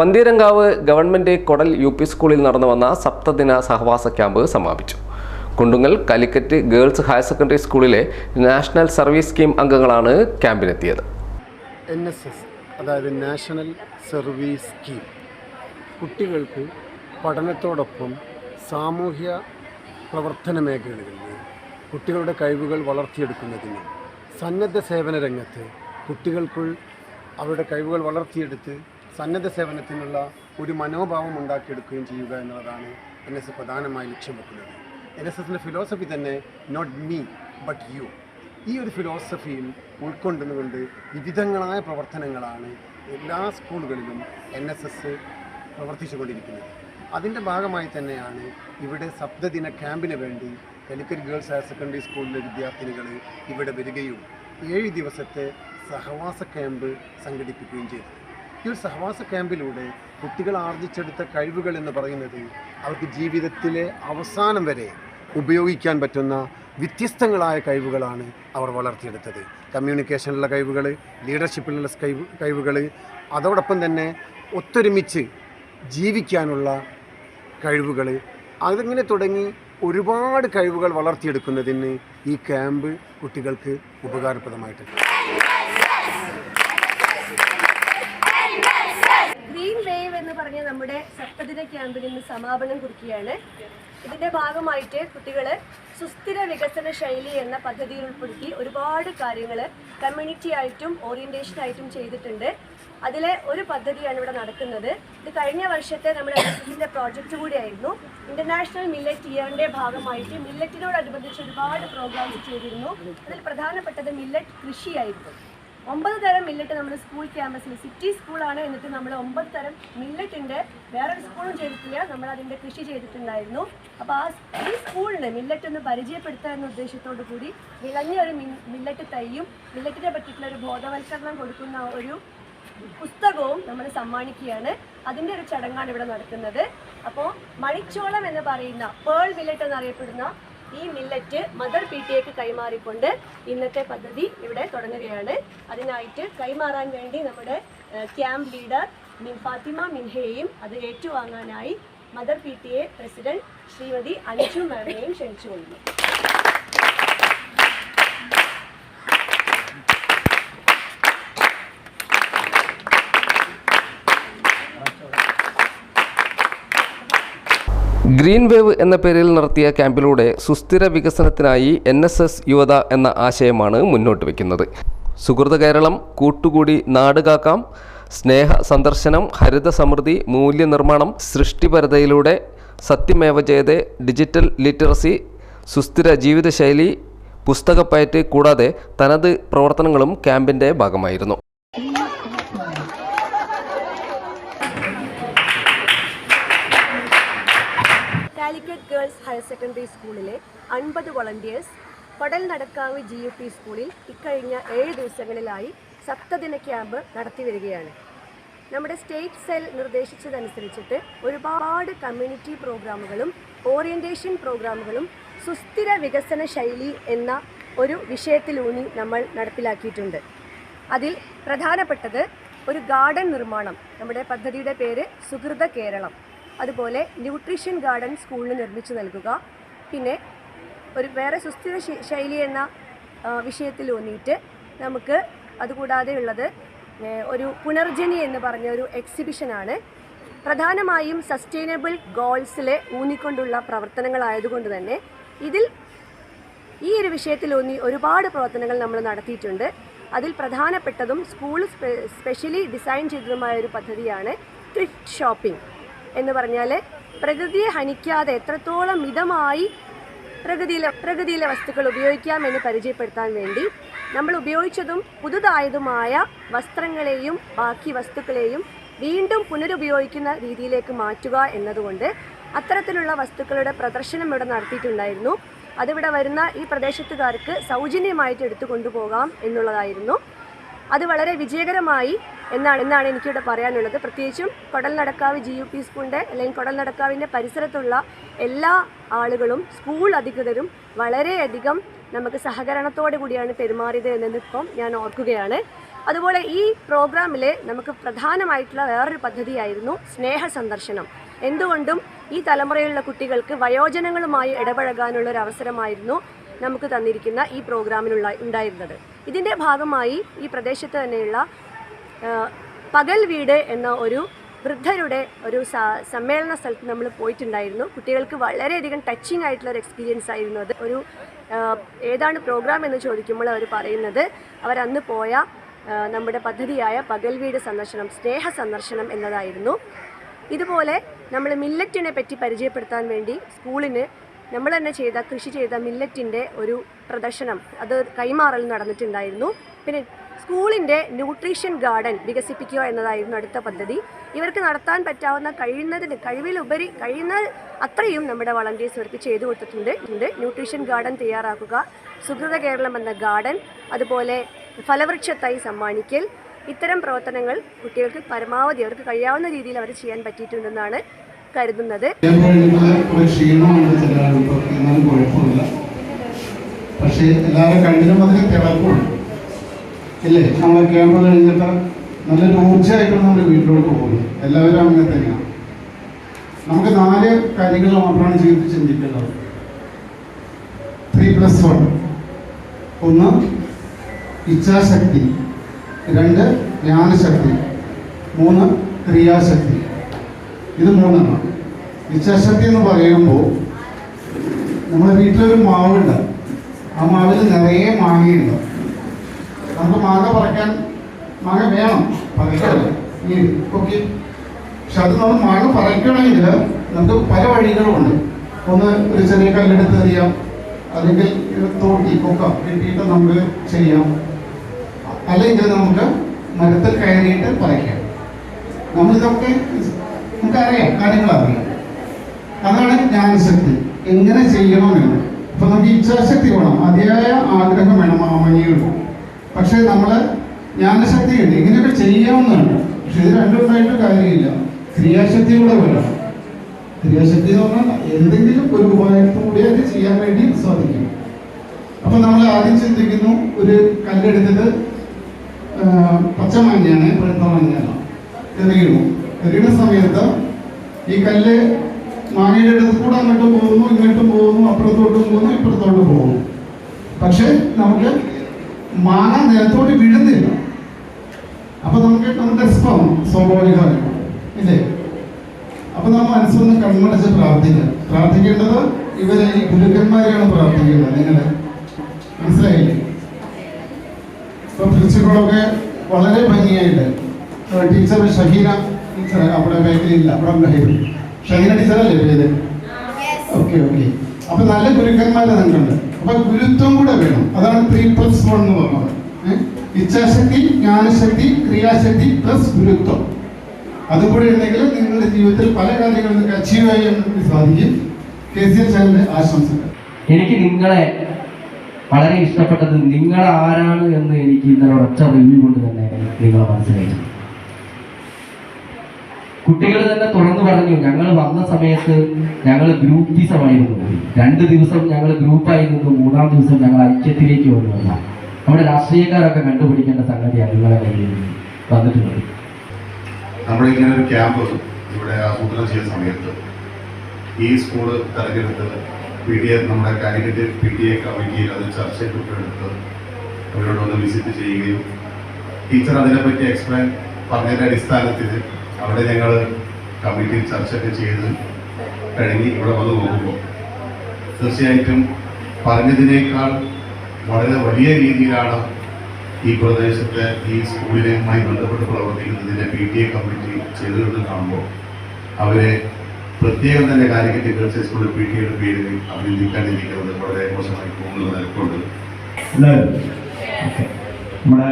Pantheerankavu government Kodal U P സ്കൂളിൽ നടന്നു വന്ന സപ്തദിന സഹവാസ ക്യാമ്പ് സമാപിച്ചു. Kundungal Calicut girls higher secondary സ്കൂളിലെ നാഷണൽ സർവീസ് സ്കീം അംഗങ്ങളാണ് ക്യാമ്പിനെത്തിയത്. എൻ എസ് എസ് അതായത് നാഷണൽ സർവീസ് സ്കീം. കുട്ടികൾക്ക് പഠനത്തോടൊപ്പം സാമൂഹ്യ പ്രവർത്തന മേഖലകളിൽ കുട്ടികളുടെ കഴിവുകൾ വളർത്തിയെടുക്കുന്നതിന് സന്നദ്ധ സേവന രംഗത്ത് കുട്ടികൾക്ക് അവരുടെ കഴിവുകൾ വളർത്തിയെടുത്ത് സന്നദ്ധ സേവനത്തിനുള്ള ഒരു മനോഭാവം ഉണ്ടാക്കിയെടുക്കുകയും ചെയ്യുക എന്നുള്ളതാണ് എൻ എസ് എസ് പ്രധാനമായി ലക്ഷ്യം വെക്കുന്നത്. എൻ എസ് എസിന്റെ ഫിലോസഫി തന്നെ നോട്ട് മീ ബട്ട് യു ഈ ഒരു ഫിലോസഫിയിൽ ഉൾക്കൊണ്ടുകൊണ്ട് വിവിധങ്ങളായ പ്രവർത്തനങ്ങളാണ് എല്ലാ സ്കൂളുകളിലും എൻ എസ് എസ് പ്രവർത്തിച്ചുകൊണ്ടിരിക്കുന്നത്. അതിന്റെ ഭാഗമായി തന്നെയാണ് ഇവിടെ സപ്തദിന ക്യാമ്പിന് വേണ്ടി കലിക്കറ്റ് ഗേൾസ് ഹയർ സെക്കൻഡറി സ്കൂളിലെ വിദ്യാർത്ഥിനികൾ ഇവിടെ വരികയും ഏഴ് ദിവസത്തെ സഹവാസ ക്യാമ്പ് സംഘടിപ്പിക്കുകയും ചെയ്തു. ഈ സഹവാസ ക്യാമ്പിലൂടെ കുട്ടികൾ ആർജിച്ചെടുത്ത കഴിവുകൾ എന്ന് പറയുന്നത് അവർക്ക് ജീവിതത്തിലെ അവസാനം വരെ ഉപയോഗിക്കാൻ പറ്റുന്ന വ്യത്യസ്തങ്ങളായ കഴിവുകളാണ് അവർ വളർത്തിയെടുത്തത്. കമ്മ്യൂണിക്കേഷനിലുള്ള കഴിവുകൾ ലീഡർഷിപ്പിലുള്ള കഴിവ് കഴിവുകൾ അതോടൊപ്പം തന്നെ ഒത്തൊരുമിച്ച് ജീവിക്കാനുള്ള കഴിവുകൾ. അതിങ്ങനെ തുടങ്ങി ഒരുപാട് കഴിവുകൾ വളർത്തിയെടുക്കുന്നതിന് ഈ ക്യാമ്പ് കുട്ടികൾക്ക് ഉപകാരപ്രദമായിട്ടുണ്ട് ഗ്രീൻ വേവ് എന്ന് പറഞ്ഞ നമ്മുടെ സപ്തദിന ക്യാമ്പിൽ ഇന്ന് സമാപനം കുറിക്കുകയാണ്. ഇതിന്റെ ഭാഗമായിട്ട് കുട്ടികൾ സുസ്ഥിര വികസന ശൈലി എന്ന പദ്ധതിയിൽ ഉൾപ്പെടുത്തി ഒരുപാട് കാര്യങ്ങൾ കമ്മ്യൂണിറ്റി ആയിട്ടും ഓറിയന്റേഷൻ ആയിട്ടും ചെയ്തിട്ടുണ്ട്. അതിലെ ഒരു പദ്ധതിയാണ് ഇവിടെ നടക്കുന്നത്. ഇത് കഴിഞ്ഞ വർഷത്തെ നമ്മുടെ എൻ പ്രോജക്റ്റ് കൂടിയായിരുന്നു. ഇന്റർനാഷണൽ മില്ലറ്റ് ഇയറിന്റെ ഭാഗമായിട്ട് മില്ലറ്റിനോടനുബന്ധിച്ച് ഒരുപാട് പ്രോഗ്രാംസ് ചെയ്തിരുന്നു. അതിൽ പ്രധാനപ്പെട്ടത് മില്ലറ്റ് കൃഷിയായിരുന്നു. ഒമ്പത് തരം മില്ലറ്റ് നമ്മുടെ സ്കൂൾ ക്യാമ്പസിൽ സിറ്റി സ്കൂളാണ് എന്നിട്ട് നമ്മൾ ഒമ്പത് തരം മില്ലറ്റിന്റെ വേറൊരു സ്കൂളും ചെയ്തിട്ടില്ല. നമ്മൾ അതിന്റെ കൃഷി ചെയ്തിട്ടുണ്ടായിരുന്നു. അപ്പോൾ ആ ഈ സ്കൂളിന് മില്ലറ്റ് ഒന്ന് പരിചയപ്പെടുത്തുക എന്ന ഉദ്ദേശത്തോടു കൂടി വിളഞ്ഞ ഒരു മില്ലറ്റ് തൈയും മില്ലറ്റിനെ പറ്റിയിട്ടുള്ള ഒരു ബോധവൽക്കരണം കൊടുക്കുന്ന ഒരു പുസ്തകവും നമ്മൾ സമ്മാനിക്കുകയാണ്. അതിന്റെ ഒരു ചടങ്ങാണ് ഇവിടെ നടക്കുന്നത്. അപ്പോൾ മണിച്ചോളം എന്ന് പറയുന്ന പേൾ മില്ലറ്റ് എന്നറിയപ്പെടുന്ന ഈ മില്ലറ്റ് മദർ പി ടി എക്ക് കൈമാറിക്കൊണ്ട് ഇന്നത്തെ പദ്ധതി ഇവിടെ തുടങ്ങുകയാണ്. അതിനായിട്ട് കൈമാറാൻ വേണ്ടി നമ്മുടെ ക്യാമ്പ് ലീഡർ മിൻ ഫാത്തിമ മിൻഹയെയും അത് ഏറ്റുവാങ്ങാനായി mother P T A president Shrimati Anju മാമിനെയും ക്ഷണിച്ചുകൊള്ളുന്നു. ഗ്രീൻ വേവ് എന്ന പേരിൽ നടത്തിയ ക്യാമ്പിലൂടെ സുസ്ഥിര വികസനത്തിനായി എൻ എസ് എസ് യുവത എന്ന ആശയമാണ് മുന്നോട്ട് വയ്ക്കുന്നത് സുഹൃത കേരളം കൂട്ടുകൂടി നാടുകാക്കാം സ്നേഹ സന്ദർശനം ഹരിത സമൃദ്ധി മൂല്യനിർമ്മാണം സൃഷ്ടിപരതയിലൂടെ സത്യമേവ ജയതേ ഡിജിറ്റൽ ലിറ്ററസി സുസ്ഥിര ജീവിതശൈലി പുസ്തകപ്പയറ്റ് കൂടാതെ തനത് പ്രവർത്തനങ്ങളും ക്യാമ്പിന്റെ ഭാഗമായിരുന്നു. കാലിക്കറ്റ് ഗേൾസ് ഹയർ സെക്കൻഡറി സ്കൂളിലെ അൻപത് വളണ്ടിയേഴ്സ് പടൽ നടക്കാവ് ജി യു പി സ്കൂളിൽ ഇക്കഴിഞ്ഞ ഏഴ് ദിവസങ്ങളിലായി സപ്തദിന ക്യാമ്പ് നടത്തി വരികയാണ്. നമ്മുടെ സ്റ്റേറ്റ് സെൽ നിർദ്ദേശിച്ചതനുസരിച്ചിട്ട് ഒരുപാട് കമ്മ്യൂണിറ്റി പ്രോഗ്രാമുകളും ഓറിയന്റേഷൻ പ്രോഗ്രാമുകളും സുസ്ഥിര വികസന ശൈലി എന്ന ഒരു വിഷയത്തിലൂന്നി നമ്മൾ നടപ്പിലാക്കിയിട്ടുണ്ട്. അതിൽ പ്രധാനപ്പെട്ടത് ഒരു ഗാർഡൻ നിർമ്മാണം. നമ്മുടെ പദ്ധതിയുടെ പേര് സുഹൃത കേരളം. അതുപോലെ ന്യൂട്രീഷൻ ഗാർഡൻ സ്കൂളിന് നിർമ്മിച്ചു നൽകുക. പിന്നെ ഒരു വേറെ സുസ്ഥിര ശൈലി എന്ന വിഷയത്തിൽ ഊന്നിയിട്ട് നമുക്ക് അതുകൂടാതെ ഉള്ളത് ഒരു പുനർജനി എന്ന് പറഞ്ഞ ഒരു എക്സിബിഷനാണ്. പ്രധാനമായും സസ്റ്റൈനബിൾ ഗോൾസിലെ ഊന്നിക്കൊണ്ടുള്ള പ്രവർത്തനങ്ങളായതുകൊണ്ട് തന്നെ ഇതിൽ ഈ ഒരു വിഷയത്തിൽ ഊന്നി ഒരുപാട് പ്രവർത്തനങ്ങൾ നമ്മൾ നടത്തിയിട്ടുണ്ട്. അതിൽ പ്രധാനപ്പെട്ടതും സ്കൂൾ സ്പെ സ്പെഷ്യലി ഡിസൈൻ ചെയ്തതുമായ ഒരു പദ്ധതിയാണ് ത്രിഫ്റ്റ് ഷോപ്പിംഗ്. എന്ന് പറഞ്ഞാൽ പ്രകൃതിയെ ഹനിക്കാതെ എത്രത്തോളം മിതമായി പ്രകൃതിയിലെ പ്രകൃതിയിലെ വസ്തുക്കൾ ഉപയോഗിക്കാം എന്ന് പരിചയപ്പെടുത്താൻ വേണ്ടി നമ്മൾ ഉപയോഗിച്ചതും പുതുതായതുമായ വസ്ത്രങ്ങളെയും ബാക്കി വസ്തുക്കളെയും വീണ്ടും പുനരുപയോഗിക്കുന്ന രീതിയിലേക്ക് മാറ്റുക എന്നതുകൊണ്ട് അത്തരത്തിലുള്ള വസ്തുക്കളുടെ പ്രദർശനം ഇവിടെ നടത്തിയിട്ടുണ്ടായിരുന്നു. അതിവിടെ വരുന്ന ഈ പ്രദേശത്തുകാർക്ക് സൗജന്യമായിട്ട് എടുത്തു കൊണ്ടുപോകാം എന്നുള്ളതായിരുന്നു. അത് വളരെ വിജയകരമായി എന്നാണ് എന്നാണ് എനിക്കിവിടെ പറയാനുള്ളത്. പ്രത്യേകിച്ചും Kodal Nadakkavu G U P സ്കൂളിന്റെ അല്ലെങ്കിൽ കൊടൽ നടക്കാവിന്റെ പരിസരത്തുള്ള എല്ലാ ആളുകളും സ്കൂൾ അധികൃതരും വളരെയധികം നമുക്ക് സഹകരണത്തോടു കൂടിയാണ് പെരുമാറിയത് എന്നിപ്പം ഞാൻ ഓർക്കുകയാണ്. അതുപോലെ ഈ പ്രോഗ്രാമിൽ നമുക്ക് പ്രധാനമായിട്ടുള്ള വേറൊരു പദ്ധതിയായിരുന്നു സ്നേഹ സന്ദർശനം. എന്തുകൊണ്ടും ഈ തലമുറയിലുള്ള കുട്ടികൾക്ക് വയോജനങ്ങളുമായി ഇടപഴകാനുള്ള ഒരു അവസരമായിരുന്നു നമുക്ക് തന്നിരിക്കുന്ന ഈ പ്രോഗ്രാമിനുള്ള ഉണ്ടായിരുന്നത്. ഇതിന്റെ ഭാഗമായി ഈ പ്രദേശത്ത് തന്നെയുള്ള പകൽ വീട് എന്ന ഒരു വൃദ്ധരുടെ ഒരു സമ്മേളന സ്ഥലത്ത് നമ്മൾ പോയിട്ടുണ്ടായിരുന്നു. കുട്ടികൾക്ക് വളരെയധികം ടച്ചിങ് ആയിട്ടുള്ള ഒരു എക്സ്പീരിയൻസ് ആയിരുന്നു അത്. ഒരു ഏതാണ് പ്രോഗ്രാം എന്ന് ചോദിക്കുമ്പോൾ അവർ പറയുന്നത് അവരന്ന് പോയ നമ്മുടെ പദ്ധതിയായ പകൽ വീട് സന്ദർശനം സ്നേഹ സന്ദർശനം എന്നതായിരുന്നു. ഇതുപോലെ നമ്മൾ മില്ലറ്റിനെ പറ്റി പരിചയപ്പെടുത്താൻ വേണ്ടി സ്കൂളിന് നമ്മൾ തന്നെ ചെയ്ത കൃഷി ചെയ്ത മില്ലറ്റിന്റെ ഒരു പ്രദർശനം അത് കൈമാറൽ നടന്നിട്ടുണ്ടായിരുന്നു. പിന്നെ സ്കൂളിന്റെ ന്യൂട്രീഷൻ ഗാർഡൻ വികസിപ്പിക്കുക എന്നതായിരുന്നു അടുത്ത പദ്ധതി. ഇവർക്ക് നടത്താൻ പറ്റാവുന്ന കഴിയുന്നതിന് കഴിവിലുപരി കഴിയുന്ന അത്രയും നമ്മുടെ വളണ്ടിയേഴ്സ് ഇവർക്ക് ചെയ്തു കൊടുത്തിട്ടുണ്ട്. ന്യൂട്രീഷൻ ഗാർഡൻ തയ്യാറാക്കുക സുഹൃത കേരളം എന്ന ഗാർഡൻ അതുപോലെ ഫലവൃക്ഷത്തായി സമ്മാനിക്കൽ ഇത്തരം പ്രവർത്തനങ്ങൾ കുട്ടികൾക്ക് പരമാവധി അവർക്ക് കഴിയാവുന്ന രീതിയിൽ അവർ ചെയ്യാൻ പറ്റിയിട്ടുണ്ടെന്നാണ് കരുതുന്നത്. പക്ഷേ എല്ലാവരും കണ്ണിനും അതിന് തിളക്കമുണ്ട് ഇല്ലേ? നമ്മൾ ക്യാമ്പ് കഴിഞ്ഞിട്ട് നല്ല ഊർജമായിട്ടാണ് നമ്മുടെ വീട്ടിലോട്ട് പോകുന്നു എല്ലാവരും അങ്ങനെ തന്നെയാണ് നമുക്ക് നാല് കാര്യങ്ങൾ മാത്രമാണ് ജീവിതത്തിൽ ചിന്തിക്കേണ്ടത്. ത്രീ പ്ലസ് വൺ ഒന്ന് ഇച്ഛാശക്തി. രണ്ട് ജ്ഞാനശക്തി. മൂന്ന് ക്രിയാശക്തി. ഇത് മൂന്നെണ്ണം. ഇച്ഛാശക്തി എന്ന് പറയുമ്പോൾ നമ്മുടെ വീട്ടിലൊരു മാവുണ്ട്. ആ മാവിൽ നിറയെ മാങ്ങയുണ്ട്. നമുക്ക് മാങ്ങ പറിക്കാൻ മാങ്ങ വേണം. പറിക്കല്ല ഈ കൊക്കി പക്ഷെ അത് നമ്മൾ മാങ്ങ പറിക്കണമെങ്കിൽ നമുക്ക് പല വഴികളുമുണ്ട്. ഒന്ന് ഒരു ചെറിയ കല്ലെടുത്ത് എറിയാം അല്ലെങ്കിൽ തോട്ടി കൊക്ക കെട്ടിയിട്ട് നമുക്ക് ചെയ്യാം. അല്ലെങ്കിൽ നമുക്ക് മരത്തിൽ കയറിയിട്ട് പറിക്കാം. നമ്മളിതൊക്കെ നമുക്കറിയാം കാര്യങ്ങൾ അറിയാം അതാണ് ജ്ഞാനശക്തി. എങ്ങനെ ചെയ്യണമെന്ന്. അപ്പൊ നമുക്ക് ഇച്ഛാശക്തി വേണം. അതിയായ ആഗ്രഹം വേണം ആ പക്ഷെ നമ്മൾ ജ്ഞാനശക്തി ഉണ്ട് ഇങ്ങനെയൊക്കെ ചെയ്യാവുന്നതാണ്. പക്ഷെ ഇത് രണ്ടും ഉണ്ടായിട്ട് കാര്യമില്ല. ക്രിയാശക്തി കൂടെ വരണം ക്രിയാശക്തി എന്ന് പറഞ്ഞാൽ എന്തെങ്കിലും ഒരു ഉപായത്തിലൂടെ അത് ചെയ്യാൻ വേണ്ടി സാധിക്കും. അപ്പൊ നമ്മൾ ആദ്യം ചിന്തിക്കുന്നു ഒരു കല്ലെടുത്തിട്ട് പച്ച മഞ്ഞാണ് പഴുത്ത മഞ്ഞാണ് എറിയുന്നു എറിയുന്ന സമയത്ത് ഈ കല്ല് മാങ്ങയുടെ അടുത്ത് കൂടെ അങ്ങോട്ട് പോകുന്നു ഇങ്ങോട്ടും പോകുന്നു അപ്പുറത്തോട്ടും പോകുന്നു ഇപ്പുറത്തോട്ടും പോകുന്നു. പക്ഷെ നമുക്ക് മാങ്ങ നിലത്തോട്ട് വീഴുന്നില്ല അപ്പൊ നമുക്ക് നമ്മുടെ സ്പം സ്വാഭാവികമായി ഇല്ലേ? അപ്പൊ നമ്മൾ മനസ്സൊന്ന് കണ്ണടച്ച് പ്രാർത്ഥിക്കാം പ്രാർത്ഥിക്കേണ്ടത് ഇവരെ ഈ ഗുരുക്കന്മാരെയാണ് പ്രാർത്ഥിക്കേണ്ടത് നിങ്ങളെ മനസ്സിലായില്ലേ? ഇപ്പൊ പ്രിൻസിപ്പളൊക്കെ വളരെ ഭംഗിയായിട്ട്. ടീച്ചർ ഷഹീന ടീച്ചർ അവിടെ ബാക്കിലില്ല. അവിടെ ഷഹീന ടീച്ചറല്ലേ പേര്? ഓക്കെ ഓക്കെ അപ്പൊ നല്ല ഗുരുക്കന്മാരെ നിങ്ങൾക്കുണ്ട് അപ്പൊ ഗുരുത്വം കൂടെ വേണം. അതാണ് ത്രീ പ്ലസ് വൺ എന്ന് പറഞ്ഞത്. ഇച്ഛാശക്തി ജ്ഞാനശക്തി ക്രിയാശക്തി പ്ലസ് ഗുരുത്വം. അതുകൂടെ കൂടി ഉണ്ടെങ്കിൽ നിങ്ങളുടെ ജീവിതത്തിൽ പല കാര്യങ്ങളും നിങ്ങൾക്ക് അച്ചീവ് ചെയ്യാൻ സാധിക്കും. കെ സി എസ് ആശംസകൾ. എനിക്ക് നിങ്ങളെ വളരെ ഇഷ്ടപ്പെട്ടത് നിങ്ങൾ ആരാണ് എന്ന് എനിക്ക് ഇന്നലെ ഒറ്റ റിവ്യൂ കൊണ്ട് തന്നെ നിങ്ങൾ മനസ്സിലായി. കുട്ടികൾ തന്നെ തുറന്നു പറഞ്ഞു ഞങ്ങൾ വന്ന സമയത്ത് ഞങ്ങൾ ഗ്രൂപ്പിസമായിരുന്നു രണ്ട് ദിവസം ഞങ്ങൾ ഗ്രൂപ്പായി നിന്നു മൂന്നാം ദിവസം ഞങ്ങൾ ഐക്യത്തിലേക്ക് വന്നു നമ്മുടെ രാഷ്ട്രീയക്കാരൊക്കെ കണ്ടുപിടിക്കേണ്ട സംഗതിയാണ് നിങ്ങളെ കയ്യിൽ വന്നിട്ടുള്ളത്. നമ്മളിങ്ങനെ ഒരു ക്യാമ്പ് ഇവിടെ ആസൂത്രണം ചെയ്ത സമയത്ത് ഈ സ്കൂൾ തെരഞ്ഞെടുത്ത് പി ടി എ നമ്മുടെ കാലിക്കറ്റ് പി ടി എ കമ്മിറ്റിയിൽ അത് ചർച്ചയ്ക്കൊക്കെ എടുത്ത് അവരോടൊന്ന് വിസിറ്റ് ചെയ്യുകയും ടീച്ചർ അതിനെപ്പറ്റി എക്സ്പ്ലെയിൻ പറഞ്ഞതിന്റെ അടിസ്ഥാനത്തിൽ അവിടെ ഞങ്ങൾ കമ്മിറ്റിയിൽ ചർച്ചയൊക്കെ ചെയ്ത് കഴിഞ്ഞ് ഇവിടെ വന്ന് നോക്കുമ്പോൾ തീർച്ചയായിട്ടും പറഞ്ഞതിനേക്കാൾ വളരെ വലിയ രീതിയിലാണ് ഈ പ്രദേശത്തെ ഈ സ്കൂളിനുമായി ബന്ധപ്പെട്ട് പ്രവർത്തിക്കുന്നതിന്റെ പി ടി എ കമ്മിറ്റി ചെയ്തതെന്ന് കാണുമ്പോൾ അവരെ പ്രത്യേകം തന്നെ കാലിക്കറ്റ് ഗേൾസ് സ്കൂളിൽ പി ടി എയുടെ പേരിൽ അഭിനന്ദിക്കാതിരിക്കുന്നത് വളരെ മോശമായി പോകുന്നത് നിലക്കൊണ്ട്. എല്ലാവരും നമ്മുടെ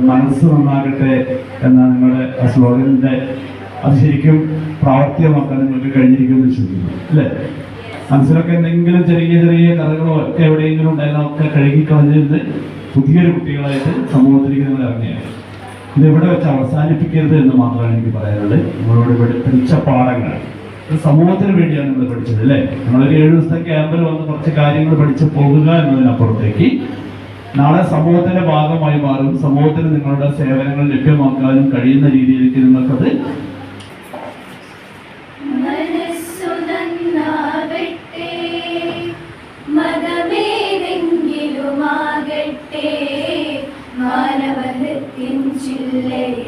മനസ്സ് നന്നാകട്ടെ എന്ന നിങ്ങളുടെ സ്ലോഗനിന്റെ അത് ശരിക്കും പ്രാവർത്തികമാക്കാൻ നിങ്ങൾക്ക് കഴിഞ്ഞിരിക്കുമെന്ന് വിശ്വസിക്കുന്നു. അല്ലേ? മനസ്സിലൊക്കെ എന്തെങ്കിലും ചെറിയ ചെറിയ കഥകളോ ഒക്കെ എവിടെയെങ്കിലും ഉണ്ടായിരുന്ന ഒക്കെ കഴുകിക്കളഞ്ഞിരുന്ന് പുതിയൊരു കുട്ടികളായിട്ട് സമൂഹത്തിലേക്ക് നിങ്ങൾ ഇറങ്ങിയാണ് ഇത് ഇവിടെ വെച്ച് അവസാനിപ്പിക്കരുത് എന്ന് മാത്രമാണ് എനിക്ക് പറയാനുള്ളത്. നിങ്ങളോട് ഇവിടെ പഠിച്ച പാഠങ്ങൾ സമൂഹത്തിന് വേണ്ടിയാണ് നിങ്ങൾ പഠിച്ചത് അല്ലേ? നമ്മളൊരു ഏഴ് ദിവസത്തെ ക്യാമ്പിൽ വന്ന് കുറച്ച് കാര്യങ്ങൾ പഠിച്ച് പോകുക എന്നതിനപ്പുറത്തേക്ക് നാളെ സമൂഹത്തിന്റെ ഭാഗമായി മാറും. സമൂഹത്തിന് നിങ്ങളുടെ സേവനങ്ങൾ ലഭ്യമാക്കാനും കഴിയുന്ന രീതിയിലേക്ക് നിങ്ങൾക്കത് മാനവഹത്തിൻ വിടര